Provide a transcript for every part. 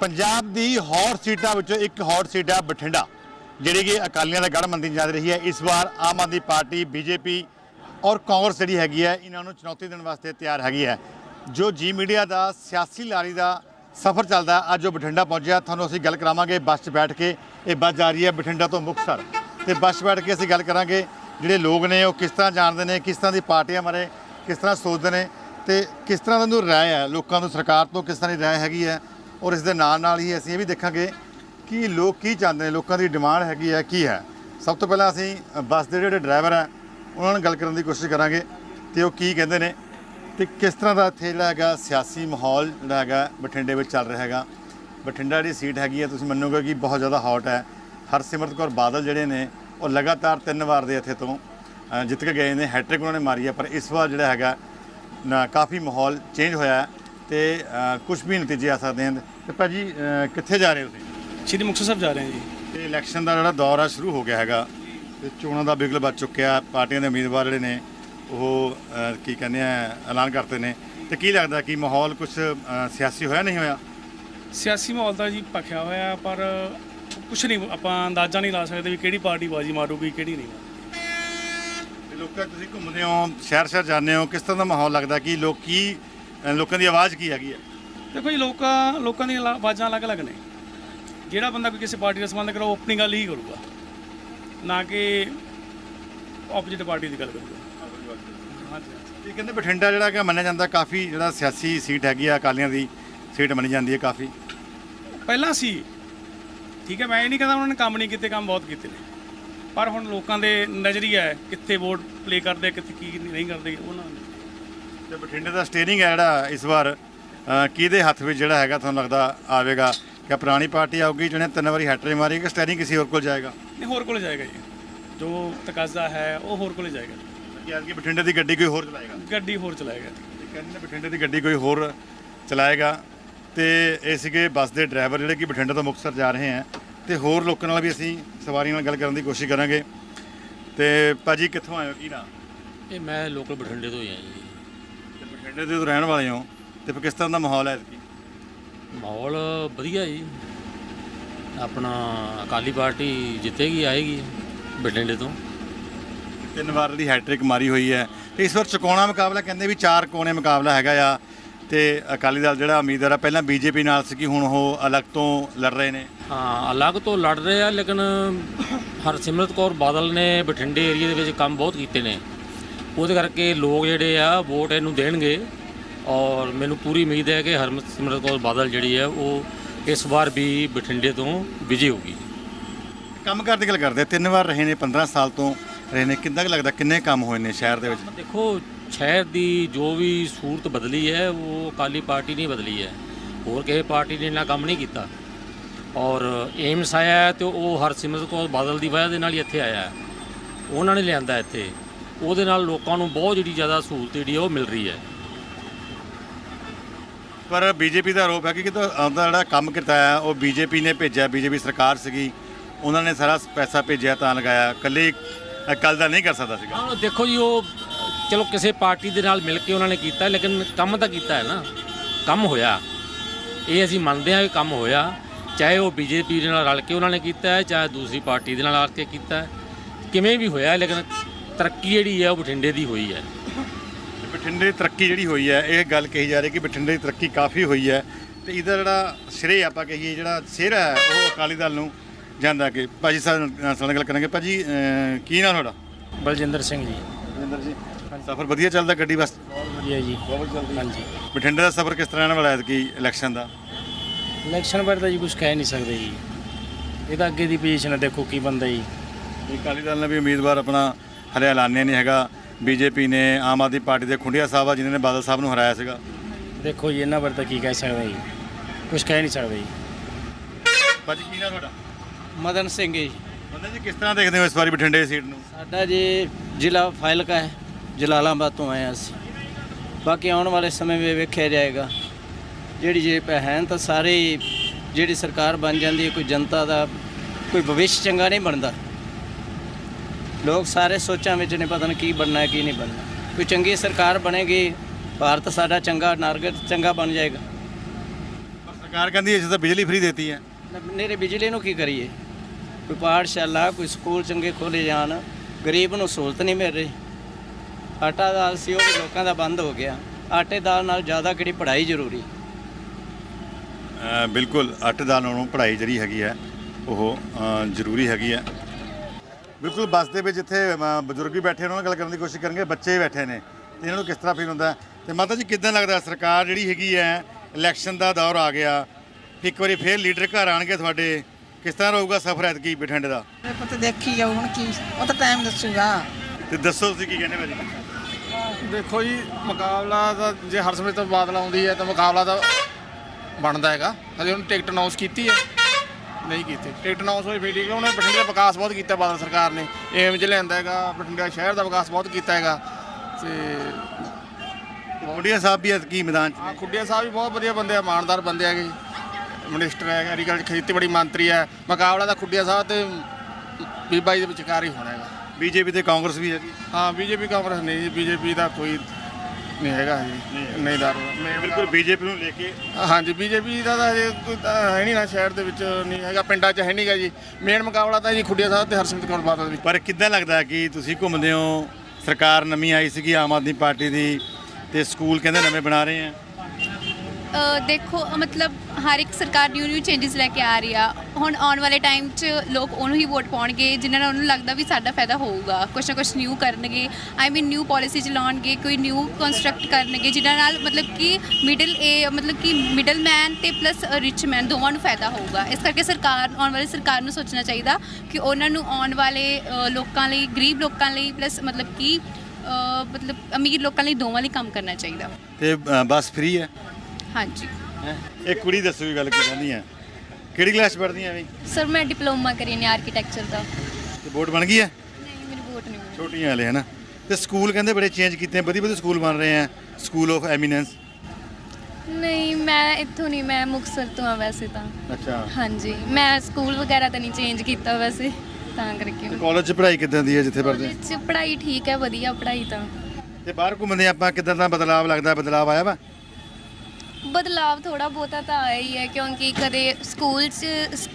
ਪੰਜਾਬ ਦੀ hot ਸੀਟਾਂ ਵਿੱਚੋਂ ਇੱਕ ਹੌਟ ਸੀਟ ਹੈ ਬਠਿੰਡਾ, ਜਿਹੜੀ ਕਿ ਅਕਾਲੀਆਂ ਦਾ ਗੜ੍ਹ ਮੰਨੀ ਜਾ ਰਹੀ ਹੈ। ਇਸ ਵਾਰ ਆਮ ਆਦਮੀ ਪਾਰਟੀ, ਬੀਜੇਪੀ ਔਰ ਕਾਂਗਰਸ ਜਿਹੜੀ ਹੈਗੀ ਹੈ, ਇਹਨਾਂ ਨੂੰ ਚੁਣੌਤੀ ਦੇਣ ਵਾਸਤੇ ਤਿਆਰ ਹੈਗੀ ਹੈ। ਜੋ ਜੀ ਮੀਡੀਆ ਦਾ ਸਿਆਸੀ ਲਾਰੀ ਦਾ ਸਫ਼ਰ ਚੱਲਦਾ, ਅੱਜ ਉਹ ਬਠਿੰਡਾ ਪਹੁੰਚਿਆ। ਤੁਹਾਨੂੰ ਅਸੀਂ ਗੱਲ ਕਰਾਵਾਂਗੇ ਬੱਸ 'ਚ ਬੈਠ ਕੇ, ਇਹ ਬੱਸ ਜਾ ਰਹੀ ਹੈ ਬਠਿੰਡਾ ਤੋਂ ਮੁਕਤਸਰ। ਤੇ ਬੱਸ 'ਚ ਬੈਠ ਕੇ ਅਸੀਂ ਗੱਲ ਕਰਾਂਗੇ, ਜਿਹੜੇ ਲੋਕ ਨੇ ਉਹ ਕਿਸ ਤਰ੍ਹਾਂ ਜਾਣਦੇ ਨੇ, ਕਿਸ ਤਰ੍ਹਾਂ ਦੀ ਪਾਰਟੀਆਂ ਬਾਰੇ, ਕਿਸ ਤਰ੍ਹਾਂ ਸੋਚਦੇ ਨੇ ਤੇ ਕਿਸ ਤਰ੍ਹਾਂ ਦੀ ਰਾਏ ਹੈ, ਲੋਕਾਂ ਨੂੰ ਸਰਕਾਰ ਤੋਂ ਕਿਸ ਤਰ੍ਹਾਂ ਦੀ ਰਾਏ ਹੈਗੀ ਹੈ ਔਰ ਇਸ ਦੇ ਨਾਲ ਨਾਲ ਹੀ ਅਸੀਂ ਇਹ ਵੀ ਦੇਖਾਂਗੇ ਕਿ ਲੋਕ ਕੀ ਚਾਹੁੰਦੇ ਨੇ, ਲੋਕਾਂ ਦੀ ਡਿਮਾਂਡ ਹੈਗੀ ਹੈ, ਕੀ ਹੈ। ਸਭ ਤੋਂ ਪਹਿਲਾਂ ਅਸੀਂ ਬੱਸ ਦੇ ਜਿਹੜੇ ਡਰਾਈਵਰ ਹੈ, ਉਹਨਾਂ ਨਾਲ ਗੱਲ ਕਰਨ ਦੀ ਕੋਸ਼ਿਸ਼ ਕਰਾਂਗੇ ਤੇ ਉਹ ਕੀ ਕਹਿੰਦੇ ਨੇ ਤੇ ਕਿਸ ਤਰ੍ਹਾਂ ਦਾ ਇੱਥੇ ਜਿਹੜਾ ਹੈਗਾ ਸਿਆਸੀ ਮਾਹੌਲ ਜਿਹੜਾ ਹੈਗਾ ਬਠਿੰਡੇ ਵਿੱਚ ਚੱਲ ਰਿਹਾ ਹੈਗਾ। ਬਠਿੰਡਾ ਜਿਹੜੀ ਸੀਟ ਹੈਗੀ ਹੈ, ਤੁਸੀਂ ਮੰਨੋਗੇ ਕਿ ਬਹੁਤ ਜ਼ਿਆਦਾ ਹੌਟ ਹੈ। ਹਰਸਿਮਰਤ ਕੌਰ ਬਾਦਲ ਜਿਹੜੇ ਨੇ, ਉਹ ਲਗਾਤਾਰ ਤਿੰਨ ਵਾਰ ਦੇ ਇੱਥੇ ਤੋਂ ਜਿੱਤ ਕੇ ਗਏ ਨੇ। ਹੈਟ੍ਰਿਕ ਉਹਨਾਂ ਨੇ ਮਾਰੀ ਹੈ, ਪਰ ਇਸ ਵਾਰ ਜਿਹੜਾ ਹੈਗਾ, ਨਾ, ਕਾਫੀ ਮਾਹੌਲ ਚੇਂਜ ਹੋਇਆ ਤੇ ਕੁਝ ਵੀ ਨਤੀਜੇ ਆ ਸਕਦੇ ਹਨ। ਤੇ ਭਾਜੀ ਕਿੱਥੇ ਜਾ ਰਹੇ ਹੋ ਤੁਸੀਂ? ਸ਼੍ਰੀ ਮੁਕਤਸਰ ਸਾਹਿਬ ਜਾ ਰਹੇ ਹਾਂ ਜੀ। ਤੇ ਇਲੈਕਸ਼ਨ ਦਾ ਜਿਹੜਾ ਦੌਰ ਆ ਸ਼ੁਰੂ ਹੋ ਗਿਆ ਹੈਗਾ ਤੇ ਚੋਣਾਂ ਦਾ ਬਿਗਲ ਵੱਜ ਚੁੱਕਿਆ ਪਾਰਟੀਆਂ ਦੇ ਉਮੀਦਵਾਰ ਜਿਹੜੇ ਨੇ ਉਹ ਕੀ ਕਹਿੰਦੇ ਆ ਐਲਾਨ ਕਰਤੇ ਨੇ। ਤੇ ਕੀ ਲੱਗਦਾ ਕਿ ਮਾਹੌਲ ਕੁਝ ਸਿਆਸੀ ਹੋਇਆ ਨਹੀਂ ਹੋਇਆ? ਸਿਆਸੀ ਮਾਹੌਲ ਤਾਂ ਜੀ ਭਖਿਆ ਹੋਇਆ ਪਰ ਕੁਛ ਨਹੀਂ ਆਪਾਂ ਅੰਦਾਜ਼ਾ ਨਹੀਂ ਲਾ ਸਕਦੇ ਵੀ ਕਿਹੜੀ ਪਾਰਟੀ ਬਾਜੀ ਮਾਰੂਗੀ ਕਿਹੜੀ ਨਹੀਂ। ਲੋਕਾਂ ਤੁਸੀਂ ਘੁੰਮਦੇ ਹੋ ਸ਼ਹਿਰ ਸ਼ਹਿਰ ਜਾਂਦੇ ਹੋ ਕਿਸ ਤਰ੍ਹਾਂ ਦਾ ਮਾਹੌਲ ਲੱਗਦਾ ਕਿ ਲੋਕ ਕੀ ਲੋਕਾਂ ਦੀ ਆਵਾਜ਼ ਕੀ ਹੈਗੀ ਹੈ? ਦੇਖੋ ਜੀ ਲੋਕਾਂ ਲੋਕਾਂ ਦੀਆਂ ਲਾ- ਆਵਾਜ਼ਾਂ ਅਲੱਗ-ਅਲੱਗ ਨੇ। ਜਿਹੜਾ ਬੰਦਾ ਕੋਈ ਕਿਸੇ ਪਾਰਟੀ ਦਾ ਸੰਬੰਧ ਕਰਾ ਉਹ ਆਪਣੀ ਗੱਲ ਹੀ ਕਰੂਗਾ। ਨਾ ਕਿ ਆਪੋਜੀਟ ਪਾਰਟੀ ਦੀ ਗੱਲ ਕਰੂਗਾ। ਹਾਂਜੀ ਇਹ ਕਹਿੰਦੇ ਬਠਿੰਡਾ ਜਿਹੜਾ ਕਿ ਮੰਨਿਆ ਜਾਂਦਾ ਕਾਫੀ ਜਿਹੜਾ ਸਿਆਸੀ ਸੀਟ ਹੈਗੀ ਆ ਅਕਾਲੀਆਂ ਦੀ ਸੀਟ ਮੰਨੀ ਜਾਂਦੀ ਹੈ ਕਾਫੀ। ਪਹਿਲਾਂ ਸੀ। ਠੀਕ ਹੈ ਮੈਂ ਇਹ ਨਹੀਂ ਕਹਿੰਦਾ ਉਹਨਾਂ ਨੇ ਕੰਮ ਨਹੀਂ ਕੀਤੇ ਕੰਮ ਬਹੁਤ ਕੀਤੇ ਨੇ। ਪਰ ਹੁਣ ਲੋਕਾਂ ਦੇ ਨਜ਼ਰੀਆ ਹੈ ਕਿੱਥੇ ਵੋਟ ਪਲੇ ਕਰਦੇ ਕਿੱਥੇ ਕੀ ਨਹੀਂ ਕਰਦੇ ਉਹਨਾਂ ਨੂੰ ਤੇ ਬਠਿੰਡੇ ਦਾ ਸਟੀਅਰਿੰਗ ਹੈ ਜਿਹੜਾ ਇਸ ਵਾਰ ਅ, ਕਿਹਦੇ ਹੱਥ ਵਿੱਚ ਜਿਹੜਾ ਹੈਗਾ ਤੁਹਾਨੂੰ ਲੱਗਦਾ ਆਵੇਗਾ? ਕਿ ਪੁਰਾਣੀ ਪਾਰਟੀ ਆਊਗੀ ਜਿਹਨੇ ਤਿੰਨ ਵਾਰੀ ਹੈਟਰੀ ਮਾਰੀ ਕਿ ਸਟੀਅਰਿੰਗ ਕਿਸੇ ਹੋਰ ਕੋਲ ਜਾਏਗਾ? ਨਹੀਂ ਹੋਰ ਕੋਲੇ ਜਾਏਗਾ ਜੀ। ਜੋ ਤਕਾਜ਼ਾ ਹੈ ਉਹ ਹੋਰ ਕੋਲੇ ਜਾਏਗਾ। ਕਿ ਅੱਜ ਬਠਿੰਡੇ ਦੀ ਗੱਡੀ ਕੋਈ ਹੋਰ ਚਲਾਏਗਾ? ਗੱਡੀ ਹੋਰ ਚਲਾਏਗਾ। ਤੇ ਕਹਿੰਦੇ ਨੇ ਬਠਿੰਡੇ ਦੀ ਗੱਡੀ ਕੋਈ ਹੋਰ ਚਲਾਏਗਾ। ਤੇ ਇਹ ਸੀਗੇ ਬੱਸ ਦੇ ਡਰਾਈਵਰ ਜਿਹੜੇ ਕਿ ਬਠਿੰਡੇ ਤੋਂ ਮੁਕਤਸਰ ਜਾ ਰਹੇ ਹੈ। ਤੇ ਹੋਰ ਲੋਕਾਂ ਨਾਲ ਵੀ ਅਸੀਂ ਸਵਾਰੀਆਂ ਨਾਲ ਗੱਲ ਕਰਨ ਦੀ ਕੋਸ਼ਿਸ਼ ਕਰਾਂਗੇ। ਤੇ ਭਾਜੀ ਕਿੱਥੋਂ ਆਏ ਹੋ? ਕੀ ਨਾਮ ਇਹ ਮੈਂ ਲੋਕਲ ਬਠਿੰਡੇ ਤੋਂ ਹੀ ਆ ਜੀ। ਬਠਿੰਡੇ ਦੇ ਰਹਿਣ ਵਾਲੇ ਹੋ ਤੇ ਫਿਰ ਕਿਸ ਤਰ੍ਹਾਂ ਦਾ ਮਾਹੌਲ ਹੈ ਇਸਕੀ ਮਾਹੌਲ ਵਧੀਆ ਜੀ। ਆਪਣਾ ਅਕਾਲੀ ਪਾਰਟੀ ਜਿੱਤੇਗੀ ਆਏਗੀ ਬਠਿੰਡੇ ਤੋਂ। ਤਿੰਨ ਵਾਰ ਦੀ ਹੈਟ੍ਰਿਕ ਮਾਰੀ ਹੋਈ ਹੈ। ਤੇ ਇਸ ਵਾਰ ਚੁਕੋਣਾ ਮੁਕਾਬਲਾ ਕਹਿੰਦੇ ਵੀ ਚਾਰ ਕੋਨੇ ਮੁਕਾਬਲਾ ਹੈਗਾ ਆ। ਤੇ ਅਕਾਲੀ ਦਲ ਜਿਹੜਾ ਉਮੀਦਵਾਰ ਆ ਪਹਿਲਾਂ ਬੀਜੇਪੀ ਨਾਲ ਸੀ ਕਿ ਹੁਣ ਉਹ ਅਲੱਗ ਤੋਂ ਲੜ ਰਹੇ ਨੇ? ਹਾਂ ਅਲੱਗ ਤੋਂ ਲੜ ਰਹੇ ਆ ਲੇਕਿਨ ਹਰਸਿਮਰਤ ਕੌਰ ਬਾਦਲ ਨੇ ਬਠਿੰਡੇ ਏਰੀਆ ਦੇ ਵਿੱਚ ਕੰਮ ਬਹੁਤ ਕੀਤੇ ਨੇ। ਉਹਦੇ ਕਰਕੇ ਲੋਕ ਜਿਹੜੇ ਆ ਵੋਟ ਇਹਨੂੰ ਦੇਣਗੇ ਔਰ ਮੈਨੂੰ ਪੂਰੀ ਉਮੀਦ ਹੈ ਕਿ ਹਰਸਿਮਰਤ ਕੌਰ ਬਾਦਲ ਜਿਹੜੀ ਹੈ ਉਹ ਇਸ ਵਾਰ ਵੀ ਬਠਿੰਡੇ ਤੋਂ ਵਿਜੇ ਹੋਊਗੀ। ਕੰਮ ਕਰਨ ਦੀ ਗੱਲ ਕਰਦੇ ਤਿੰਨ ਵਾਰ ਰਹੇ ਨੇ 15 ਸਾਲ ਤੋਂ ਰਹੇ ਨੇ। ਕਿੰਨਾ ਕੁ ਲੱਗਦਾ ਕਿੰਨੇ ਕੰਮ ਹੋਏ ਨੇ ਸ਼ਹਿਰ ਦੇ ਵਿੱਚ? ਦੇਖੋ ਸ਼ਹਿਰ ਦੀ ਜੋ ਵੀ ਸੂਰਤ ਬਦਲੀ ਹੈ ਉਹ ਅਕਾਲੀ ਪਾਰਟੀ ਨੇ ਬਦਲੀ ਹੈ। ਹੋਰ ਕਿਸੇ ਪਾਰਟੀ ਨੇ ਇੰਨਾ ਕੰਮ ਨਹੀਂ ਕੀਤਾ। ਔਰ ਏਮਸ ਆਇਆ ਤੇ ਉਹ ਹਰਸਿਮਰਤ ਕੌਰ ਬਾਦਲ ਦੀ ਵਜ੍ਹਾ ਦੇ ਨਾਲ ਹੀ ਇੱਥੇ ਆਇਆ। ਉਹਨਾਂ ਨੇ ਲਿਆਂਦਾ ਇੱਥੇ। ਉਹਦੇ ਨਾਲ ਲੋਕਾਂ ਨੂੰ ਬਹੁਤ ਜਿਹੜੀ ਜ਼ਿਆਦਾ ਸਹੂਲਤ ਜਿਹੜੀ ਉਹ ਮਿਲ ਰਹੀ ਹੈ। ਪਰ ਬੀਜੇਪੀ ਦਾ ਆਰੋਪ ਹੈ ਕਿ ਕਿਤੋਂ ਆਪਦਾ ਜਿਹੜਾ ਕੰਮ ਕੀਤਾ ਹੈ ਉਹ ਬੀਜੇਪੀ ਨੇ ਭੇਜਿਆ ਬੀਜੇਪੀ ਸਰਕਾਰ ਸੀਗੀ ਉਹਨਾਂ ਨੇ ਸਾਰਾ ਪੈਸਾ ਭੇਜਿਆ ਤਾਂ ਲਗਾਇਆ ਇਕੱਲੇ ਕੱਲ ਦਾ ਨਹੀਂ ਕਰ ਸਕਦਾ ਸੀਗਾ। ਹਾਂ ਦੇਖੋ ਜੀ ਉਹ ਚਲੋ ਕਿਸੇ ਪਾਰਟੀ ਦੇ ਨਾਲ ਮਿਲ ਕੇ ਉਹਨਾਂ ਨੇ ਕੀਤਾ ਲੇਕਿਨ ਕੰਮ ਤਾਂ ਕੀਤਾ ਹੈ ਨਾ। ਕੰਮ ਹੋਇਆ। ਇਹ ਅਸੀਂ ਮੰਨਦੇ ਹਾਂ ਕਿ ਕੰਮ ਹੋਇਆ। ਚਾਹੇ ਉਹ ਬੀਜੇਪੀ ਦੇ ਨਾਲ ਰਲ ਕੇ ਉਹਨਾਂ ਨੇ ਕੀਤਾ ਹੈ ਚਾਹੇ ਦੂਸਰੀ ਪਾਰਟੀ ਦੇ ਨਾਲ ਰਲ ਕੇ ਕੀਤਾ ਹੈ। ਕਿਵੇਂ ਵੀ ਹੋਇਆ ਲੇਕਿਨ ਤਰੱਕੀ ਜਿਹੜੀ ਹੈ ਉਹ ਬਠਿੰਡੇ ਦੀ ਹੋਈ ਹੈ। ਬਠਿੰਡੇ ਦੀ ਤਰੱਕੀ ਜਿਹੜੀ ਹੋਈ ਹੈ ਇਹ ਗੱਲ ਕਹੀ ਜਾ ਰਹੀ ਕਿ ਬਠਿੰਡੇ ਦੀ ਤਰੱਕੀ ਕਾਫੀ ਹੋਈ ਹੈ ਤੇ ਇਹਦਾ ਜਿਹੜਾ ਸ਼੍ਰੇ ਆਪਾਂ ਕਹੀਏ ਜਿਹੜਾ ਸਿਹਰਾ ਹੈ ਉਹ ਅਕਾਲੀ ਦਲ ਨੂੰ ਜਾਂਦਾ ਕਿ ਭਾਜੀ ਸਾਹਿਬ ਨਾਲ ਨਾਲ ਗੱਲ ਕਰਾਂਗੇ। ਭਾਜੀ ਕੀ ਨਾਮ ਤੁਹਾਡਾ? ਬਲਜਿੰਦਰ ਸਿੰਘ ਜੀ। ਰਜਿੰਦਰ ਜੀ ਸਫ਼ਰ ਵਧੀਆ ਚੱਲਦਾ ਗੱਡੀ ਬਸ ਬਹੁਤ ਵਧੀਆ ਜੀ। ਬਹੁਤ ਚੱਲਦੀ ਹਾਂਜੀ। ਬਠਿੰਡੇ ਦਾ ਸਫ਼ਰ ਕਿਸ ਤਰ੍ਹਾਂ ਰਹਿਣ ਵਾਲਾ ਹੈ ਕਿ ਇਲੈਕਸ਼ਨ ਦਾ? ਇਲੈਕਸ਼ਨ ਬਾਰੇ ਤਾਂ ਜੀ ਕੁਝ ਕਹਿ ਨਹੀਂ ਸਕਦੇ ਜੀ। ਇਹ ਤਾਂ ਅੱਗੇ ਦੀ ਪੋਜੀਸ਼ਨ ਹੈ ਦੇਖੋ ਕੀ ਬੰਦਾ ਜੀ। ਇਹ ਅਕਾਲੀ ਦਲ ਨੇ ਵੀ ਉਮੀਦਵਾਰ ਆਪਣਾ ਹਲੇ ਐਲਾਨਿਆ ਨਹੀਂ ਹੈਗਾ ਬੀਜੇਪੀ ਨੇ ਆਮ ਆਦਮੀ ਪਾਰਟੀ ਦੇ ਖੁੰਡੀਆ ਸਾਹਿਬ ਆ ਜਿਨ੍ਹਾਂ ਨੇ ਬਾਦਲ ਸਾਹਿਬ ਨੂੰ ਹਰਾਇਆ ਸੀਗਾ। ਦੇਖੋ ਜੀ ਇਹਨਾਂ ਬਾਰੇ ਤਾਂ ਕੀ ਕਹਿ ਸਕਦੇ ਜੀ? ਕੁਝ ਕਹਿ ਨਹੀਂ ਸਕਦੇ ਜੀ। ਭਾਜੀ ਕੀ ਨਾਮ ਤੁਹਾਡਾ? ਮਦਨ ਸਿੰਘ ਜੀ। ਬੰਦੇ ਜੀ ਕਿਸ ਤਰ੍ਹਾਂ ਦੇਖਦੇ ਹੋ ਇਸ ਵਾਰੀ ਬਠਿੰਡੇ ਦੀ ਸੀਟ ਨੂੰ? ਸਾਡਾ ਜੀ ਜ਼ਿਲ੍ਹਾ ਫਾਇਲਕਾ ਹੈ ਜਲਾਲਾਬਾਦ ਤੋਂ ਆਏ ਹਾਂ ਅਸੀਂ। ਬਾਕੀ ਆਉਣ ਵਾਲੇ ਸਮੇਂ ਵਿੱਚ ਵੇਖਿਆ ਜਾਏਗਾ। ਜਿਹੜੀ ਜੇ ਹੈ ਤਾਂ ਸਾਰੇ ਜਿਹੜੀ ਸਰਕਾਰ ਬਣ ਜਾਂਦੀ ਹੈ ਕੋਈ ਜਨਤਾ ਦਾ ਕੋਈ ਭਵਿੱਖ ਚੰਗਾ ਨਹੀਂ ਬਣਦਾ। ਲੋਕ ਸਾਰੇ ਸੋਚਾਂ ਵਿੱਚ ਨੇ ਪਤਾ ਨਹੀਂ ਕੀ ਬਣਨਾ ਹੈ ਕੀ ਨਹੀਂ ਬਣਨਾ। ਕੋਈ ਚੰਗੀ ਸਰਕਾਰ ਬਣੇਗੀ ਭਾਰਤ ਸਾਡਾ ਚੰਗਾ ਨਾਰਗਤ ਚੰਗਾ ਬਣ ਜਾਏਗਾ। ਸਰਕਾਰ ਕਹਿੰਦੀ ਅਸੀਂ ਤਾਂ ਬਿਜਲੀ ਫ੍ਰੀ ਦੇਤੀ ਹੈ। ਨੇਰੇ ਬਿਜਲੀ ਨੂੰ ਕੀ ਕਰੀਏ? ਕੋਈ ਪਾਠਸ਼ਾਲਾ ਕੋਈ ਸਕੂਲ ਚੰਗੇ ਖੋਲੇ ਜਾਣ ਗਰੀਬ ਨੂੰ ਸਹੂਲਤ ਨਹੀਂ ਮਿਲ ਰਹੀ। ਆਟਾ ਦਾਲ ਸੀ ਉਹ ਲੋਕਾਂ ਦਾ ਬੰਦ ਹੋ ਗਿਆ। ਆਟੇ ਦਾਲ ਨਾਲ ਜ਼ਿਆਦਾ ਕਿਹੜੀ ਪੜ੍ਹਾਈ ਜ਼ਰੂਰੀ? ਬਿਲਕੁਲ ਅੱਠ ਦਾ ਨੂੰ ਪੜ੍ਹਾਈ ਜਿਹੜੀ ਹੈਗੀ ਹੈ ਉਹ ਜ਼ਰੂਰੀ ਹੈਗੀ ਹੈ। ਬਿਲਕੁਲ ਬੱਸ ਦੇ ਵਿੱਚ ਜਿੱਥੇ ਬਜ਼ੁਰਗ ਵੀ ਬੈਠੇ ਉਹਨਾਂ ਨਾਲ ਗੱਲ ਕਰਨ ਦੀ ਕੋਸ਼ਿਸ਼ ਕਰਾਂਗੇ ਬੱਚੇ ਬੈਠੇ ਨੇ ਤੇ ਇਹਨਾਂ ਨੂੰ ਕਿਸ ਤਰ੍ਹਾਂ ਫੀਲ ਹੁੰਦਾ? ਤੇ ਮਾਤਾ ਜੀ ਕਿਦਾਂ ਲੱਗਦਾ ਸਰਕਾਰ ਜਿਹੜੀ ਹੈਗੀ ਹੈ ਇਲੈਕਸ਼ਨ ਦਾ ਦੌਰ ਆ ਗਿਆ ਇੱਕ ਵਾਰੀ ਫੇਰ ਲੀਡਰ ਘਰ ਆਣਗੇ ਤੁਹਾਡੇ ਕਿਸ ਤਰ੍ਹਾਂ ਰਹੂਗਾ ਸਫ਼ਰ ਐਤਕੀ ਬਠਿੰਡੇ ਦਾ? ਪੁੱਤ ਦੇਖੀ ਜਾਓ ਹੁਣ ਕੀ ਉਹ ਤਾਂ ਟਾਈਮ ਦੱਸੂਗਾ। ਤੇ ਦੱਸੋ ਤੁਸੀਂ ਕੀ ਕਹਿੰਦੇ ਭਾਜੀ? ਦੇਖੋ ਜੀ ਮੁਕਾਬਲਾ ਤਾਂ ਜੇ ਹਰਸਿਮਰਤ ਤੋਂ ਬਾਦਲ ਆਉਂਦੀ ਹੈ ਤਾਂ ਮੁਕਾਬਲਾ ਤਾਂ ਬਣਦਾ ਹੈਗਾ। ਹਜੇ ਉਹਨੇ ਟਿਕਟ ਅਨਾਉਂਸ ਕੀਤੀ ਹੈ। ਨਹੀਂ ਕੀਤੀ। ਟਿਕਟ ਅਨਾਉਂਸ ਹੋਈ ਫਿਰ ਠੀਕ ਉਹਨੇ ਬਠਿੰਡੇ ਦਾ ਵਿਕਾਸ ਬਹੁਤ ਕੀਤਾ ਬਾਦਲ ਸਰਕਾਰ ਨੇ। ਏਮਜ ਲਿਆਂਦਾ ਹੈਗਾ ਬਠਿੰਡਾ ਸ਼ਹਿਰ ਦਾ ਵਿਕਾਸ ਬਹੁਤ ਕੀਤਾ ਹੈਗਾ। ਤੇ ਮੁੰਡਿਆ ਸਾਹਿਬ ਵੀ ਐਤਕੀ ਮੈਦਾਨ 'ਚ ਆ ਖੁੱਡੀਆ ਸਾਹਿਬ ਵੀ ਬਹੁਤ ਵਧੀਆ ਬੰਦੇ ਆ ਇਮਾਨਦਾਰ ਬੰਦੇ ਹੈਗੇ। ਮਿਨਿਸਟਰ ਹੈ ਐਗਰੀਕਲਚਰ ਖੇਤੀਬਾੜੀ ਮੰਤਰੀ ਹੈ। ਮੁਕਾਬਲਾ ਤਾਂ ਖੁੱਡੀਆ ਸਾਹਿਬ ਤੇ ਬੀਬਾ ਜੀ ਦੇ ਵਿਚਕਾਰ ਹੀ ਹੋਣਾ ਹੈਗਾ। ਬੀਜੇਪੀ ਤੇ ਕਾਂਗਰਸ ਵੀ ਹੈਗੀ। ਹਾਂ ਬੀਜੇਪੀ ਕਾਂਗਰਸ ਨਹੀਂ ਜੀ ਬੀਜੇਪੀ ਦਾ ਕੋਈ ਨਹੀਂ ਹੈਗਾ ਜੀ ਨਹੀਂ ਦਰ ਬਿਲਕੁਲ ਬੀਜੇਪੀ ਨੂੰ ਲੈ ਕੇ ਹਾਂਜੀ ਬੀਜੇਪੀ ਦਾ ਤਾਂ ਹਜੇ ਕੋਈ ਤਾਂ ਹੈ ਨਹੀਂ ਨਾ ਸ਼ਹਿਰ ਦੇ ਵਿੱਚ ਨਹੀਂ ਹੈਗਾ ਪਿੰਡਾਂ 'ਚ ਹੈ ਨਹੀਂਗਾ ਜੀ। ਮੇਨ ਮੁਕਾਬਲਾ ਤਾਂ ਜੀ ਖੁੱਡੀਆ ਸਾਹਿਬ ਤੇ ਹਰਸਿਮਰਤ ਕੌਰ ਬਾਦਲ ਵਿੱਚ। ਪਰ ਕਿੱਦਾਂ ਲੱਗਦਾ ਕਿ ਤੁਸੀਂ ਘੁੰਮਦੇ ਹੋ ਸਰਕਾਰ ਨਵੀਂ ਆਈ ਸੀਗੀ ਆਮ ਆਦਮੀ ਪਾਰਟੀ ਦੀ ਤੇ ਸਕੂਲ ਕਹਿੰਦੇ ਨਵੇਂ ਬਣਾ ਰਹੇ ਆ? ਅ, ਦੇਖੋ ਅ, ਮਤਲਬ ਹਰ ਇੱਕ ਸਰਕਾਰ ਨਿਊ ਨਿਊ ਚੇਂਜਸ ਲੈ ਕੇ ਆ ਰਹੀ ਆ। ਹੁਣ ਆਉਣ ਵਾਲੇ ਟਾਈਮ 'ਚ ਲੋਕ ਉਹਨੂੰ ਹੀ ਵੋਟ ਪਾਉਣਗੇ ਜਿਨ੍ਹਾਂ ਨਾਲ ਉਹਨੂੰ ਲੱਗਦਾ ਵੀ ਸਾਡਾ ਫਾਇਦਾ ਹੋਊਗਾ। ਕੁਛ ਨਾ ਕੁਛ ਨਿਊ ਕਰਨਗੇ। ਆਈ ਮੀਨ ਨਿਊ ਪਾਲਿਸੀ ਚਲਾਉਣਗੇ ਕੋਈ ਨਿਊ ਕੰਸਟਰਕਟ ਕਰਨਗੇ ਜਿਨ੍ਹਾਂ ਨਾਲ ਮਤਲਬ ਕਿ ਮਿਡਲ ਏ ਮਤਲਬ ਕਿ ਮਿਡਲ ਮੈਨ ਤੇ ਪਲੱਸ ਰਿਚ ਮੈਨ ਦੋਵਾਂ ਨੂੰ ਫਾਇਦਾ ਹੋਊਗਾ। ਇਸ ਕਰਕੇ ਸਰਕਾਰ ਆਉਣ ਵਾਲੀ ਸਰਕਾਰ ਨੂੰ ਸੋਚਣਾ ਚਾਹੀਦਾ ਕਿ ਉਹਨਾਂ ਨੂੰ ਆਉਣ ਵਾਲੇ ਲੋਕਾਂ ਲਈ ਗਰੀਬ ਲੋਕਾਂ ਲਈ ਪਲੱਸ ਮਤਲਬ ਕਿ ਮਤਲਬ ਅਮੀਰ ਲੋਕਾਂ ਲਈ ਦੋਵਾਂ ਲਈ ਕੰਮ ਕਰਨਾ ਚਾਹੀਦਾ। ਤੇ ਬੱਸ ਫ੍ਰੀ ਹੈ? ਹਾਂਜੀ। ਇਹ ਕੁੜੀ ਦੱਸੋ ਵੀ ਗੱਲ ਕੀ ਕਹਿੰਦੀ ਹੈ? ਕਿਹੜੀ ਕਲਾਸ ਪੜ੍ਹਦੀ ਹੈ ਵੀ? ਸਰ ਮੈਂ ਡਿਪਲੋਮਾ ਕਰੀ ਨੇ ਆਰਕੀਟੈਕਚਰ ਦਾ। ਤੇ ਵੋਟ ਬਣ ਗਈ ਹੈ ਨਹੀਂ ਮੈਨੂੰ ਵੋਟ ਨਹੀਂ ਮਿਲੀ ਛੋਟੀਆਂ ਵਾਲੇ ਹਨਾ? ਤੇ ਸਕੂਲ ਕਹਿੰਦੇ ਬੜੇ ਚੇਂਜ ਕੀਤੇ ਵਧੀਆ ਵਧੀਆ ਸਕੂਲ ਬਣ ਰਹੇ ਆ ਸਕੂਲ ਆਫ ਐਮੀਨੈਂਸ ਨਹੀਂ ਮੈਂ ਇੱਥੋਂ ਨਹੀਂ ਮੈਂ ਮੁਕਤਸਰ ਤੋਂ ਆ ਵੈਸੇ ਤਾਂ। ਅੱਛਾ। ਹਾਂਜੀ ਮੈਂ ਸਕੂਲ ਵਗੈਰਾ ਤਾਂ ਨਹੀਂ ਚੇਂਜ ਕੀਤਾ ਵੈਸੇ ਤਾਂ ਕਰਕੇ। ਕਾਲਜ 'ਚ ਪੜ੍ਹਾਈ ਕਿੱਦਾਂ ਦੀ ਹੈ ਜਿੱਥੇ ਪੜ੍ਹਦੇ? ਕਾਲਜ 'ਚ ਪੜ੍ਹਾਈ ਠੀਕ ਹੈ ਵਧੀਆ ਪੜ੍ਹਾਈ ਤਾਂ। ਤੇ ਬਾਹਰ ਘੁੰਮਦੇ ਆਪਾਂ ਕਿੱਦਾਂ ਦਾ ਬਦਲਾਅ ਲੱਗਦਾ ਬਦਲਾਅ ਆਇਆ ਵਾ? ਬਦਲਾਵ ਥੋੜਾ ਬਹੁਤਾ ਤਾਂ ਆਇਆ ਹੀ ਹੈ ਕਿਉਂਕਿ ਕਦੇ ਸਕੂਲ 'ਚ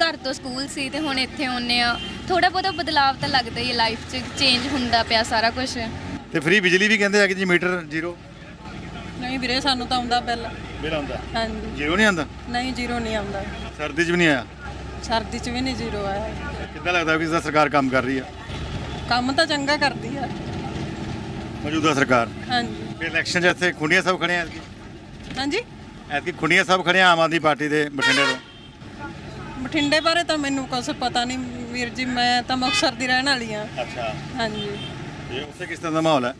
ਘਰ ਤੋਂ ਸਕੂਲ ਸੀ ਤੇ ਹੁਣ ਇੱਥੇ ਆਉਂਦੇ ਆ ਥੋੜਾ ਬਹੁਤਾ ਬਦਲਾਵ ਤਾਂ ਲੱਗਦਾ ਹੀ ਹੈ ਲਾਈਫ 'ਚ ਚੇਂਜ ਹੁੰਦਾ ਪਿਆ ਸਾਰਾ ਕੁਝ ਤੇ ਫ੍ਰੀ ਬਿਜਲੀ ਵੀ ਕਹਿੰਦੇ ਆ ਕਿ ਜੀ ਮੀਟਰ ਜ਼ੀਰੋ? ਨਹੀਂ ਵੀਰੇ ਸਾਨੂੰ ਤਾਂ ਆਉਂਦਾ ਬਿੱਲ ਬਿੱਲ ਆਉਂਦਾ? ਹਾਂਜੀ। ਜ਼ੀਰੋ ਨਹੀਂ ਆਉਂਦਾ? ਨਹੀਂ ਜ਼ੀਰੋ ਨਹੀਂ ਆਉਂਦਾ। ਸਰਦੀ 'ਚ ਵੀ ਨਹੀਂ ਆਇਆ? ਸਰਦੀ 'ਚ ਵੀ ਨਹੀਂ ਜ਼ੀਰੋ ਆਇਆ। ਕਿੱਦਾਂ ਲੱਗਦਾ ਕਿ ਸਰਕਾਰ ਕੰਮ ਕਰ ਰਹੀ ਆ? ਕੰਮ ਤਾਂ ਚੰਗਾ ਕਰਦੀ ਆ। ਮੌਜੂਦਾ ਸਰਕਾਰ। ਹਾਂਜੀ। ਫਿਰ ਇਲੈਕਸ਼ਨ 'ਚ ਇੱਥੇ ਖੁੰਡੀਆਂ ਸਾਹਿਬ ਖੜੇ ਆ ਹਾਂਜੀ? ਐਤਕੀ ਖੁੰਡੀਆਂ ਸਾਹਿਬ ਖੜੇ ਆ ਆਮ ਆਦਮੀ ਪਾਰਟੀ ਦੇ ਬਠਿੰਡੇ ਤੋਂ। ਬਠਿੰਡੇ ਬਾਰੇ ਤਾਂ ਮੈਨੂੰ ਕੁਝ ਪਤਾ ਨਹੀਂ ਵੀਰ ਜੀ ਮੈਂ ਤਾਂ ਮੁਕਤਸਰ ਦੀ ਰਹਿਣ ਵਾਲੀ ਆ ਅੱਛਾ। ਹਾਂਜੀ। ਤੇ ਉੱਥੇ ਕਿਸ ਤਰ੍ਹਾਂ ਦਾ ਮਾਹੌਲ ਹੈ?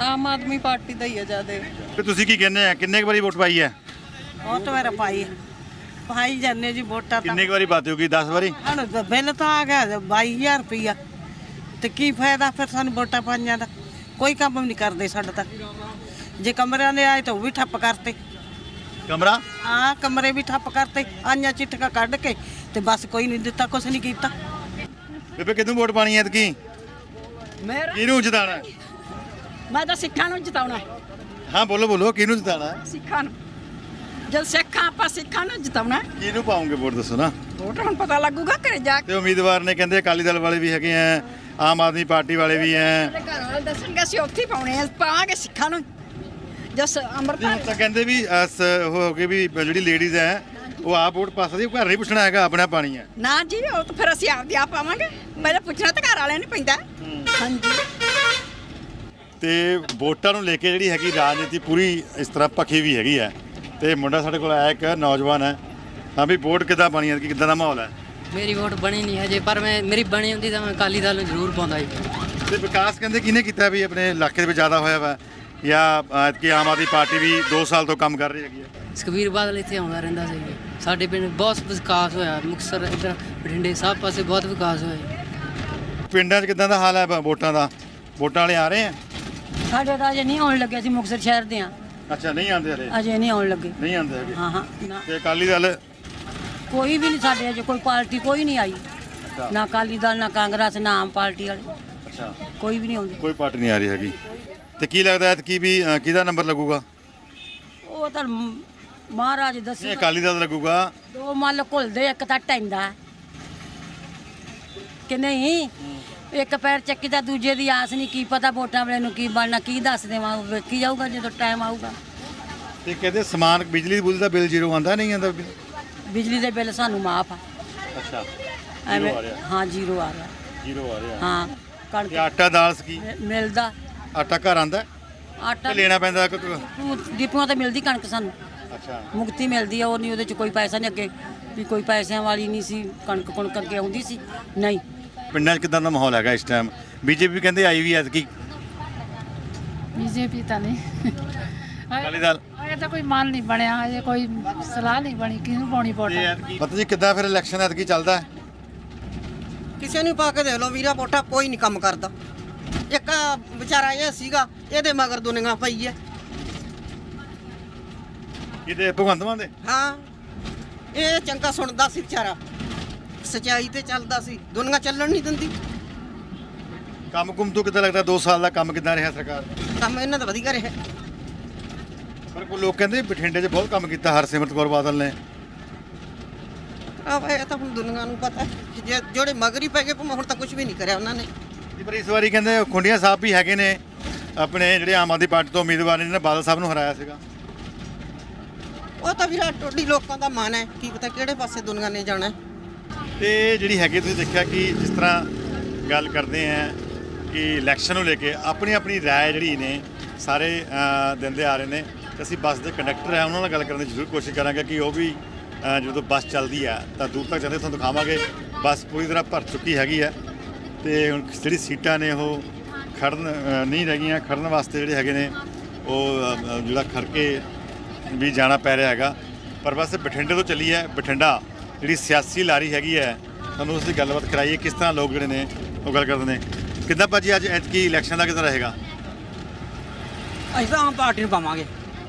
ਆਮ ਆਦਮੀ ਪਾਰਟੀ ਦਾ ਹੀ ਆ ਜਿਆਦੇ। ਤੇ ਤੁਸੀਂ ਕੀ ਕਹਿੰਦੇ ਆ? ਕਿੰਨੇ ਕੁ ਵਾਰੀ ਵੋਟ ਪਾਈ ਹੈ? ਉਹ ਤਾਂ ਮੇਰਾ ਭਾਈ ਭਾਈ ਜਾਂਦੇ ਜੀ ਵੋਟਾਂ ਤਾਂ। ਕਿੰਨੇ ਕੁ ਵਾਰੀ ਪਾਤੀ ਹੋਗੀ? 10 ਵਾਰੀ? ਹੁਣ ਬਿੱਲ ਤਾਂ ਆ ਗਿਆ 22000 ਰੁਪਈਆ। ਤੇ ਕੀ ਫਾਇਦਾ ਫਿਰ ਸਾਨੂੰ ਵੋਟਾਂ ਪਾਈਆਂ ਦਾ? ਕੋਈ ਕੰਮ ਵੀ ਨਹੀਂ ਕਰਦੇ ਸਾਡਾ ਤਾਂ। ਜੇ ਕਮਰਿਆਂ ਦੇ ਆਏ ਤਾਂ ਉਹ ਵੀ ਠੱਪ ਕਰਤੇ। ਕਮਰਾ? ਆ ਕਮਰੇ ਵੀ ਠੱਪ ਕਰਤੇ। ਆਈਆਂ ਚਿੱਠੀਆਂ ਕੱਢ ਕੇ ਤੇ ਬਸ ਕੋਈ ਨਹੀਂ ਦਿੱਤਾ ਕੁਛ ਨਹੀਂ ਕੀਤਾ। ਬੇਬੇ ਕਿਦੋਂ ਵੋਟ ਪਾਣੀ ਐਤਕੀ? ਮੇਰਾ ਕਿਹਨੂੰ ਜਿਤਾਣਾ ਹੈ? ਮੈਂ ਤਾਂ ਸਿੱਖਾਂ ਨੂੰ ਜਿਤਾਉਣਾ। ਹੈ ਹਾਂ ਬੋਲੋ ਬੋਲੋ ਕਿਹਨੂੰ ਜਿਤਾਣਾ ਹੈ? ਸਿੱਖਾਂ ਨੂੰ। ਜਦ ਸਿੱਖਾਂ ਆਪਾਂ ਸਿੱਖਾਂ ਨੂੰ ਜਿਤਾਉਣਾ। ਹੈ। ਕਿਹਨੂੰ ਪਾਉਂਗੇ ਵੋਟ ਦੱਸੋ ਨਾ। ਵੋਟ ਹੁਣ ਪਤਾ ਲੱਗੂਗਾ ਘਰੇ ਜਾ ਕੇ। ਤੇ ਉਮੀਦਵਾਰ ਨੇ ਕਹਿੰਦੇ ਅਕਾਲੀ ਦਲ ਵਾਲੇ ਵੀ ਹੈਗੇ ਆ ਆਮ ਆਦਮੀ ਪਾਰਟੀ ਵਾਲੇ ਵੀ ਆ ਮੇਰੇ ਘਰ ਵਾਲੇ ਦੱਸਣਗੇ ਅਸੀਂ ਉੱਥੇ ਹੀ ਪਾਉਣੇ ਆ ਪਾਵਾਂਗੇ ਸਿੱਖਾਂ ਨੂੰ ਜਸ ਅੰਮ੍ਰਿਤਪਾਲ ਤਾਂ ਕਹਿੰਦੇ ਵੀ ਹੋ ਗਏ ਵੀ ਜਿਹੜੀ ਲੇਡੀਜ਼ ਹੈ ਉਹ ਆਪ ਵੋਟ ਪਾ ਸਕਦੀ ਘਰ ਨਹੀਂ ਪੁੱਛਣਾ ਹੈਗਾ ਆਪਣਾ ਪਾਣੀ ਹੈ। ਨਾ ਜੀ ਉਹ ਤਾਂ ਫਿਰ ਅਸੀਂ ਆਪਦੀ ਆਪ ਪਾਵਾਂਗੇ। ਪਹਿਲਾਂ ਪੁੱਛਣਾ ਤਾਂ ਘਰ ਵਾਲਿਆਂ ਨੂੰ ਪੈਂਦਾ। ਹਾਂਜੀ। ਤੇ ਵੋਟਾਂ ਨੂੰ ਲੈ ਕੇ ਜਿਹੜੀ ਹੈਗੀ ਰਾਜਨੀਤੀ ਪੂਰੀ ਇਸ ਤਰ੍ਹਾਂ ਭਖੀ ਵੀ ਹੈਗੀ ਹੈ। ਤੇ ਮੁੰਡਾ ਸਾਡੇ ਕੋਲ ਆਇਆ ਇੱਕ ਨੌਜਵਾਨ ਹੈ। ਹਾਂ ਵੀ ਵੋਟ ਕਿੱਦਾਂ ਪਾਣੀ ਹੈ ਕਿ ਕਿੱਦਾਂ ਦਾ ਮਾਹੌਲ ਹੈ? ਮੇਰੀ ਵੋਟ ਬਣੀ ਨਹੀਂ ਹਜੇ ਪਰ ਮੈਂ ਮੇਰੀ ਬਣੀ ਹੁੰਦੀ ਤਾਂ ਮੈਂ ਅਕਾਲੀ ਦਲ ਨੂੰ ਜ਼ਰੂਰ ਪਾਉਂਦਾ ਜੀ। ਤੇ ਵਿਕਾਸ ਕਹਿੰਦੇ ਕਿਹਨੇ ਕੀਤਾ ਵੀ ਆਪਣੇ ਇਲਾਕੇ ਦੇ ਵਿੱਚ ਜ਼ਿਆਦਾ ਹੋਇਆ ਵਾ? ਜਾਂ ਕਿ ਆਮ ਆਦਮੀ ਪਾਰਟੀ ਵੀ 2 ਸਾਲ ਤੋਂ ਕੰਮ ਕਰ ਰਹੀ ਹੈਗੀ ਹੈ? ਸੁਖਬੀਰ ਬਾਦਲ ਇੱਥੇ ਆਉਂਦਾ ਰਹਿੰਦਾ ਸੀ ਜੀ। ਸਾਡੇ ਪਿੰਡ ਬਹੁਤ ਵਿਕਾਸ ਹੋਇਆ। ਮੁਕਤਸਰ ਇੱਧਰ ਬਠਿੰਡੇ ਸਭ ਪਾਸੇ ਬਹੁਤ ਵਿਕਾਸ ਹੋਇਆ ਜੀ। ਪਿੰਡਾਂ 'ਚ ਕਿੱਦਾਂ ਦਾ ਹਾਲ ਹੈ ਬ- ਵੋਟਾਂ ਦਾ? ਵੋਟਾਂ ਵਾਲੇ ਆ ਰਹੇ ਆ ਸਾਡੇ ਤਾਂ ਅਜੇ ਨਹੀਂ ਆਉਣ ਲੱਗੇ ਅਸੀਂ ਮੁਕਤਸਰ ਸ਼ਹਿਰ ਦੇ ਆ ਅੱਛਾ ਨਹੀਂ ਆਉਂਦੇ ਹਲੇ ਅਜੇ ਨਹੀਂ ਆਉਣ ਲੱਗੇ। ਨਹੀਂ ਆਉਂਦੇ ਹੈਗੇ? ਹਾਂ ਹਾਂ ਨਾ। ਤੇ ਅਕਾਲੀ ਦਲ? ਕੋਈ ਵੀ ਨਹੀਂ ਸਾਡੇ ਅਜੇ ਕੋਈ ਪਾਰਟੀ ਕੋਈ ਨਹੀਂ ਆਈ। ਨਾ ਅਕਾਲੀ ਦਲ ਨਾ ਕਾਂਗਰਸ ਨਾ ਆਮ ਪਾਰਟੀ ਵਾਲੇ। ਅੱਛਾ। ਕੋਈ ਵੀ ਨਹੀਂ ਆਉਂਦੀ। ਕੋਈ ਪਾਰਟੀ ਨਹੀਂ ਆ ਰਹੀ ਹੈਗੀ। ਤੇ ਕੀ ਲੱਗਦਾ ਹੈ ਕਿ ਵੀ ਅ, ਕਿਹਦਾ ਨੰਬਰ ਲੱਗੂਗਾ? ਉਹ ਤਾਂ ਮਹਾਰਾਜ ਦੱਸੋ ਅਕਾਲੀ ਦਲ ਦਾ ਲੱਗੂਗਾ। ਦੋ ਮੱਲ ਘੁਲਦੇ ਇੱਕ ਤਾਂ ਟੈਂਦਾ ਕਿ ਨਹੀਂ? ਇੱਕ ਪੈਰ ਚੱਕੀ ਦਾ ਦੂਜੇ ਦੀ ਆਸ ਨਹੀਂ ਕੀ ਪਤਾ ਵੋਟਾਂ ਵੇਲੇ ਨੂੰ ਕੀ ਬਣਨਾ ਕੀ ਦੱਸ ਦੇਵਾਂ ਉਹ ਵੇਖੀ ਜਾਊਗਾ ਜਦੋਂ ਟਾਈਮ ਆਊਗਾ। ਤੇ ਕਹਿੰਦੇ ਸਮਾਨ ਬਿਜਲੀ ਬੁੱਲ ਦਾ ਬਿੱਲ ਜ਼ੀਰੋ ਆਂਦਾ ਨਹੀਂ ਆਂਦਾ ਬਿਜਲੀ ਦੇ ਬਿੱਲ ਸਾਨੂੰ ਮਾਫ ਆ। ਅੱਛਾ ਐਵੇਂ ਹਾਂ ਜ਼ੀਰੋ ਆ ਰਿਹਾ। ਜ਼ੀਰੋ ਆ ਰਿਹਾ। ਹਾਂ ਤੇ ਕਣਕ ਆਟਾ ਦਾਲ ਸਕੀ ਮਿ- ਮਿਲਦਾ। ਆਟਾ ਘਰ ਆਂਦਾ ਆਟਾ ਤੇ ਲੈਣਾ ਪੈਂਦਾ ਕਿ- ਡਿਪੂ- ਡਿਪੂਆਂ ਤੇ ਮਿਲਦੀ ਕਣਕ ਸਾਨੂੰ। ਅੱਛਾ। ਮੁਕਤੀ ਮਿਲਦੀ ਆ ਉਹ ਨਹੀਂ ਉਹਦੇ ਚ ਕੋਈ ਪੈਸਾ ਨਹੀਂ ਅੱਗੇ ਵੀ ਕੋਈ ਪੈਸਿਆਂ ਵਾਲੀ ਨਹੀਂ ਸੀ ਕਣਕ ਕਣਕ ਅੱਗੇ ਆਉਂਦੀ ਸੀ। ਨਹੀਂ। ਪਿੰਡਾਂ 'ਚ ਕਿਦਾਂ ਦਾ ਮਾਹੌਲ ਹੈਗਾ ਇਸ ਟਾਈਮ ਬੀਜੇਪੀ ਕਹਿੰਦੇ ਆਈ ਵੀ ਐਤਕੀ। ਬੀਜੇਪੀ ਤਾਂ ਨਹੀਂ। ਅਕਾਲੀ ਦਲ। ਅਜੇ ਤਾਂ ਕੋਈ ਮਨ ਨਹੀਂ ਬਣਿਆ ਅਜੇ ਕੋਈ ਸਲਾਹ ਨਹੀਂ ਬਣੀ ਕਿਹਨੂੰ ਪਾਉਣੀ ਵੋਟਾਂ? ਪਤਾ ਜੀ ਕਿੱਦਾਂ ਫਿਰ ਇਲੈਕਸ਼ਨ ਐਤਕੀ ਚੱਲਦਾ ਹੈ? ਕਿਸੇ ਨੂੰ ਪਾ ਕੇ ਦੇਖ ਲਓ ਵੀਰਾ ਵੋਟਾਂ ਕੋਈ ਨਹੀਂ ਕੰਮ ਕਰਦਾ। ਇੱਕ ਵਿਚਾਰਾ ਇਹ ਸੀਗਾ ਇਹਦੇ ਮਗਰ ਦੁਨੀਆ ਪਈ ਹੈ। ਇਹਦੇ ਭਗਵੰਤ ਮਾਨ ਦੇ? ਹਾਂ ਇਹ ਚੰਗਾ ਸੁਣਦਾ ਸੀ ਵਿਚਾਰਾ। ਸਚਾਈ ਤੇ ਚੱਲਦਾ ਸੀ ਦੁਨੀਆ ਚੱਲਣ ਨਹੀਂ ਦਿੰਦੀ। ਕੰਮ ਕੁਮ ਤੋਂ ਕਿੱਦਾਂ ਲੱਗਦਾ? 2 ਸਾਲ ਦਾ ਕੰਮ ਕਿੱਦਾਂ ਰਿਹਾ ਸਰਕਾਰ ਦਾ? ਕੰਮ ਇਹਨਾਂ ਦਾ ਵਧੀਆ ਰਿਹਾ। ਪਰ ਕੋਈ ਲੋਕ ਕਹਿੰਦੇ ਬਠਿੰਡੇ 'ਚ ਬਹੁਤ ਕੰਮ ਕੀਤਾ ਹਰਸਿਮਰਤ ਕੌਰ ਬਾਦਲ ਨੇ। ਆ ਇਹ ਤਾਂ ਹੁਣ ਦੁਨੀਆ ਨੂੰ ਪਤਾ ਜੇ ਜਿਹੜੇ ਮਗਰ ਹੀ ਪੈ ਗਏ ਭਾਵੇਂ ਹੁਣ ਤਾਂ ਕੁਝ ਵੀ ਨਹੀਂ ਕਰਿਆ ਉਹਨਾਂ ਨੇ। ਜੀ, ਪਰ ਇਸ ਵਾਰੀ ਕਹਿੰਦੇ ਖੁੰਡੀਆਂ ਸਾਹਿਬ ਵੀ ਹੈਗੇ ਨੇ ਆਪਣੇ ਜਿਹੜੇ ਆਮ ਆਦਮੀ ਪਾਰਟੀ ਤੋਂ ਉਮੀਦਵਾਰ ਨੇ ਜਿਹਨੇ ਬਾਦਲ ਸਾਹਿਬ ਨੂੰ ਹਰਾਇਆ ਸੀਗਾ ਉਹ ਤਾਂ ਵੀਰਾ ਟੋਡੀ ਲੋਕਾਂ ਦਾ ਮਨ ਹੈ ਕੀ ਪਤਾ ਕਿਹੜੇ ਪਾਸੇ ਦੁਨੀਆ ਨੇ ਜਾਣਾ ਹੈ। ਤੇ ਜਿਹੜੀ ਹੈਗੀ ਤੁਸੀਂ ਦੇਖਿਆ ਕਿ ਜਿਸ ਤਰ੍ਹਾਂ ਗੱਲ ਕਰਦੇ ਆ ਕਿ ਇਲੈਕਸ਼ਨ ਨੂੰ ਲੈ ਕੇ ਆਪਣੀ ਆਪਣੀ رائے ਜਿਹੜੀ ਨੇ ਸਾਰੇ ਅ, ਦਿੰਦੇ ਆ ਰਹੇ ਨੇ ਤੇ ਅਸੀਂ ਬੱਸ ਦੇ ਕੰਡਕਟਰ ਆ ਉਹਨਾਂ ਨਾਲ ਗੱਲ ਕਰਨ ਦੀ ਜ਼ਰੂਰ ਕੋਸ਼ਿਸ਼ ਕਰਾਂਗੇ ਕਿ ਉਹ ਵੀ ਅ, ਜਦੋਂ ਬੱਸ ਚੱਲਦੀ ਆ ਤਾਂ ਦੂਰ ਤੱਕ ਜਾਂਦੇ ਤੁਹਾਨੂੰ ਦਿਖਾਵਾਂਗੇ ਬੱਸ ਪੂਰੀ ਤਰ੍ਹਾਂ ਭਰ ਚੁੱਕੀ ਹੈਗੀ ਆ ਤੇ ਹੁਣ ਜਿਹੜੀ ਸੀਟਾਂ ਨੇ ਉਹ ਖੜਨ ਨਹੀਂ ਰਹਿ ਗਈਆਂ ਖੜਨ ਵਾਸਤੇ ਜਿਹੜੇ ਹੈਗੇ ਨੇ ਉਹ ਜਿਹੜਾ ਖੜ ਕੇ ਵੀ ਜਾਣਾ ਪੈ ਰਿਹਾ ਹੈਗਾ। ਪਰ ਬਸ ਬਠਿੰਡੇ ਤੋਂ ਚੱਲੀ ਹੈ ਬਠਿੰਡਾ ਜਿਹੜੀ ਸਿਆਸੀ ਲਾਰੀ ਹੈਗੀ ਹੈ ਤੁਹਾਨੂੰ ਉਸ ਦੀ ਗੱਲਬਾਤ ਕਰਾਈਏ ਕਿਸ ਤਰ੍ਹਾਂ ਲੋਕ ਜਿਹੜੇ ਨੇ ਉਹ ਗੱਲ ਕਰਦੇ ਨੇ। ਕਿੱਦਾਂ ਭਾਜੀ ਅੱਜ ਐਤਕੀ ਇਲੈਕਸ਼ਨ ਦਾ ਕਿੱਦਾਂ ਰਹੇਗਾ? ਅਸੀਂ ਤਾਂ ਆਮ ਪਾਰਟੀ ਨੂੰ ਪਾਵਾਂਗੇ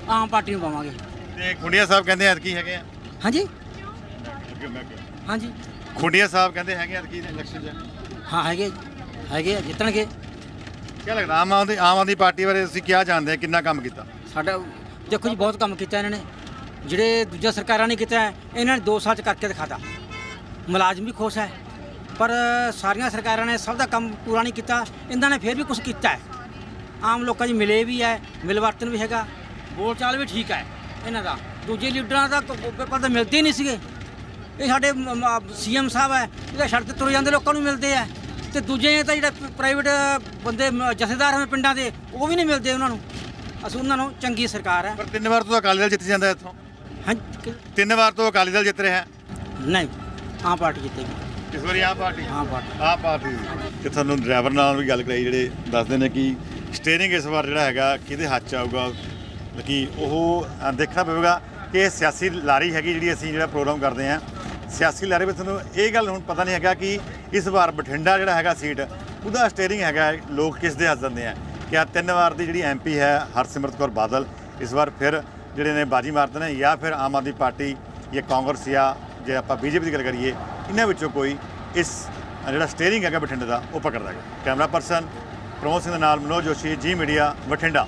ਆਮ ਪਾਰਟੀ ਨੂੰ ਪਾਵਾਂਗੇ। ਤੇ ਖੁੰਡੀਆ ਸਾਹਿਬ ਕਹਿੰਦੇ ਐਤਕੀ ਹੈਗੇ ਆ? ਹਾਂਜੀ? ਹਾਂਜੀ। ਖੁੰਡੀਆ ਸਾਹਿਬ ਕਹਿੰਦੇ ਹੈਗੇ ਐਤਕੀ ਇਲੈਕਸ਼ਨ 'ਚ? ਹਾਂ ਹੈਗੇ ਹੈਗੇ ਆ, ਜਿੱਤਣਗੇ। ਕੀ ਲੱਗਦਾ ਆਮ ਆਦਮੀ ਆਮ ਆਦਮੀ ਪਾਰਟੀ ਬਾਰੇ ਤੁਸੀਂ ਕੀ ਜਾਣਦੇ ਆ ਕਿੰਨਾ ਕੰਮ ਕੀਤਾ? ਸਾਡਾ ਦੇਖੋ ਜੀ ਬਹੁਤ ਕੰਮ ਕੀਤਾ ਇਹਨਾਂ ਨੇ। ਜਿਹੜੇ ਦੂਜਾ ਸਰਕਾਰਾਂ ਨੇ ਕੀਤਾ ਹੈ, ਇਹਨਾਂ ਨੇ 2 ਸਾਲ ਚ ਕਰਕੇ ਦਿਖਾਤਾ। ਮੁਲਾਜ਼ਮ ਵੀ ਖੁਸ਼ ਹੈ ਪਰ ਸਾਰੀਆਂ ਸਰਕਾਰਾਂ ਨੇ ਸਭ ਦਾ ਕੰਮ ਪੂਰਾ ਨਹੀਂ ਕੀਤਾ ਇਹਨਾਂ ਨੇ ਫਿਰ ਵੀ ਕੁਝ ਕੀਤਾ ਹੈ। ਆਮ ਲੋਕਾਂ 'ਚ ਮਿਲੇ ਵੀ ਹੈ ਮਿਲਵਰਤਨ ਵੀ ਹੈਗਾ ਬੋਲਚਾਲ ਵੀ ਠੀਕ ਹੈ ਇਹਨਾਂ ਦਾ। ਦੂਜੇ ਲੀਡਰਾਂ ਦਾ ਕ- ਪੇਪਰ ਤਾਂ ਮਿਲਦੇ ਹੀ ਨਹੀਂ ਸੀਗੇ। ਇਹ ਸਾਡੇ ਸੀਐਮ ਸਾਹਿਬ ਹੈ ਇਹਦਾ ਸੜਕ ਤੇ ਤੁਰ ਜਾਂਦੇ ਲੋਕਾਂ ਨੂੰ ਮਿਲਦੇ ਆ। ਤੇ ਦੂਜੇ ਤਾਂ ਜਿਹੜਾ ਪ੍ਰਾਈਵੇਟ ਬੰਦੇ ਜਥੇਦਾਰ ਹਨ ਪਿੰਡਾਂ ਦੇ ਉਹ ਵੀ ਨਹੀਂ ਮਿਲਦੇ ਉਹਨਾਂ ਨੂੰ। ਅਸੀਂ ਉਹਨਾਂ ਨੂੰ ਚੰਗੀ ਸਰਕਾਰ ਹੈ। ਪਰ ਤਿੰਨ ਵਾਰ ਤੋਂ ਅਕਾਲੀ ਦਲ ਜਿੱਤ ਜਾਂਦਾ ਇੱਥੋਂ। ਹਾਂ ਤਿੰਨ ਵਾਰ ਤੋਂ ਅਕਾਲੀ ਦਲ ਜਿੱਤ ਰਿਹਾ। ਹੈ। ਨਹੀਂ ਆਮ ਪਾਰਟੀ ਜਿੱਤੇਗੀ। ਇਸ ਵਾਰੀ ਆਮ ਪਾਰਟੀ। ਆਮ ਪਾਰਟੀ। ਆਹ ਪਾਰਟੀ ਤੇ ਤੁਹਾਨੂੰ ਡਰਾਈਵਰ ਨਾਲ ਵੀ ਗੱਲ ਕਰਾਈ ਜਿਹੜੇ ਦੱਸਦੇ ਨੇ ਕਿ ਸਟੀਅਰਿੰਗ ਇਸ ਵਾਰ ਜਿਹੜਾ ਹੈਗਾ ਕਿਹਦੇ ਹੱਥ 'ਚ ਆਊਗਾ? ਕਿ ਉਹ ਦੇਖਣਾ ਪਵੇਗਾ ਕਿ ਸਿਆਸੀ ਲਾਰੀ ਹੈਗੀ ਜਿਹੜੀ ਅਸੀਂ ਜਿਹੜਾ ਪ੍ਰੋਗਰਾਮ ਕਰਦੇ ਹਾਂ। ਸਿਆਸੀ ਲਾਰੀ ਵਿੱਚ ਤੁਹਾਨੂੰ ਇਹ ਗੱਲ ਹੁਣ ਪਤਾ ਨਹੀਂ ਹੈਗਾ ਕਿ ਇਸ ਵਾਰ ਬਠਿੰਡਾ ਜਿਹੜਾ ਹੈਗਾ ਸੀਟ, ਉਹਦਾ ਸਟੀਅਰਿੰਗ ਹੈਗਾ, ਲੋਕ ਕਿਸ ਦੇ ਹੱਥ ਦਿੰਦੇ ਆ? ਕਿ ਤਿੰਨ ਵਾਰ ਦੀ ਜਿਹੜੀ ਐਮਪੀ ਹੈ, ਹਰਸਿਮਰਤ ਕੌਰ ਬਾਦਲ, ਇਸ ਵਾਰ ਫਿਰ ਜਿਹੜੇ ਨੇ ਬਾਜੀ ਮਾਰਦੇ ਨੇ ਜਾਂ ਫਿਰ ਆਮ ਆਦਮੀ ਪਾਰਟੀ ਜਾਂ ਕਾਂਗਰਸ ਜਾਂ ਜੇ ਆਪਾਂ ਬੀਜੇਪੀ ਦੀ ਗੱਲ ਕਰੀਏ, ਇਹਨਾਂ ਵਿੱਚੋਂ ਕੋਈ ਇਸ ਜਿਹੜਾ ਸਟੀਅਰਿੰਗ ਹੈਗਾ ਬਠਿੰਡੇ ਦਾ, ਉਹ ਪਕੜਦਾ ਹੈ ਕੈਮਰਾ ਪਰਸਨ ਪ੍ਰਮੋਦ ਸਿੰਘ ਦੇ ਨਾਲ ਮਨੋਜ ਜੋਸ਼ੀ ਜੀ ਮੀਡੀਆ ਬਠਿੰਡਾ।